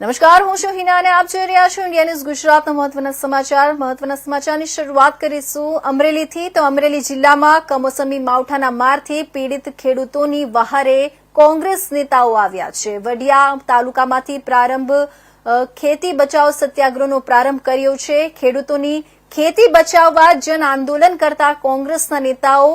નમસ્કાર, હું છું હિના અને આપ જોઈ રહ્યા છો ઇન્ડિયા ન્યૂઝ ગુજરાતના મહત્વના સમાચાર. મહત્વના સમાચારની શરૂઆત કરીશું અમરેલીથી. તો અમરેલી જિલ્લામાં કમોસમી માવઠાના મારથી પીડિત ખેડૂતોની વહારે કોંગ્રેસ નેતાઓ આવ્યા છે. વડિયા તાલુકામાંથી પ્રારંભ ખેતી બચાવ સત્યાગ્રહનો પ્રારંભ કર્યો છે. ખેડૂતોની ખેતી બચાવવા જન આંદોલન કરતા કોંગ્રેસના નેતાઓ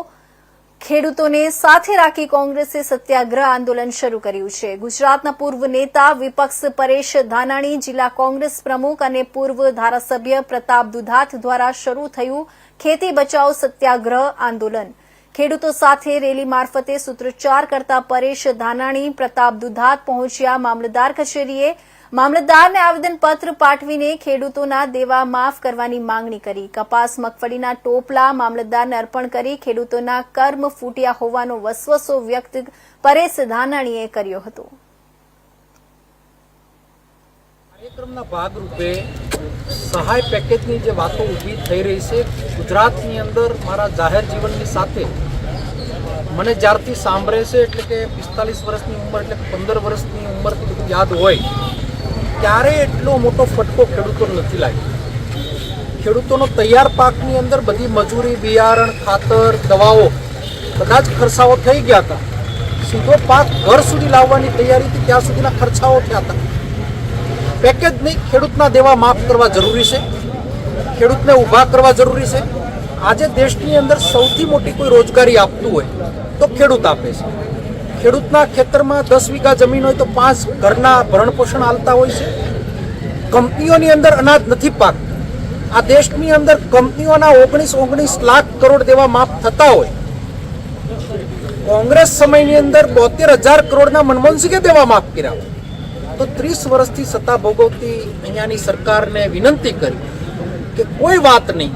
ખેડૂતોને સાથે રાખી કોંગ્રેસે સત્યાગ્રહ આંદોલન શરૂ કર્યું છે. ગુજરાતના પૂર્વ નેતા વિપક્ષ પરેશ ધાનાણી, જિલ્લા કોંગ્રેસ પ્રમુખ અને પૂર્વ ધારાસભ્ય પ્રતાપ દુધાત દ્વારા શરૂ થયું ખેતી બચાવ સત્યાગ્રહ આંદોલન. ખેડૂતો સાથે રેલી મારફતે સૂત્રોચ્ચાર કરતા પરેશ ધાનાણી, પ્રતાપ દુધાત પહોંચ્યા મામલતદાર કચેરીએ. મામલતદારને આવેદનપત્ર પાઠવીને ખેડૂતોના દેવા માફ કરવાની માંગણી કરી. કપાસ, મગફળીના ટોપલા મામલતદારને અર્પણ કરી ખેડૂતોના કર્મ ફૂટ્યા હોવાનો વસવસો વ્યક્ત પરેશ ધાનાણીએ કર્યો હતો. કાર્યક્રમના ભાગરૂપે સહાય પેકેજની જે વાતો ઊભી થઈ રહી છે, ગુજરાતની અંદર મારા જાહેર જીવનની સાથે મને જ્યારથી સાંભળે છે, એટલે કે પિસ્તાલીસ વર્ષની ઉંમર, એટલે પંદર વર્ષની ઉંમરથી બધું યાદ હોય ત્યારે એટલો મોટો ફટકો ખેડૂતો નથી લાગ્યો? ખેડૂતોનો તૈયાર પાકની અંદર બધી મજૂરી, બિયારણ, ખાતર, દવાઓ બધા જ ખર્ચાઓ થઈ ગયા હતા. સીધો પાક ઘર સુધી લાવવાની તૈયારીથી ત્યાં સુધીના ખર્ચાઓ થયા હતા. પેકેજ નહીં ખેડૂતના દેવા માફ કરવા જરૂરી છે. ખેડૂતને ઊભા કરવા જરૂરી છે. આજે દેશની અંદર સૌથી મોટી કોઈ રોજગારી આપતું હોય તો ખેડૂત આપે છે. ખેડૂતના ખેતરમાં દસ વીઘા જમીન હોય તો પાંચ ઘરના ભરણપોષણ હાલતા હોય છે. કંપનીઓની અંદર અનાજ નથી પાકતું. આ દેશની અંદર કંપનીઓના ઓગણીસ ઓગણીસ લાખ કરોડ દેવા માફ થતા હોય. કોંગ્રેસ સમયની અંદર બોતેર હજાર કરોડના મનમોહનસિંહે દેવા માફ કર્યા. હોય તો ત્રીસ વર્ષથી સત્તા ભોગવતી અહીંયાની સરકારને વિનંતી કરી કે કોઈ વાત નહીં,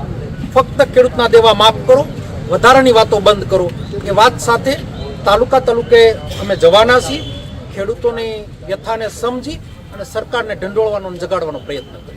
ફક્ત ખેડૂતના દેવા માફ કરો, વધારાની વાતો બંધ કરો. એ વાત સાથે તાલુકા તાલુકે અમે જવાના છીએ, ખેડૂતોની વ્યથાને સમજી અને સરકારને ઢંઢોળવાનો જગાડવાનો પ્રયત્ન કરીએ.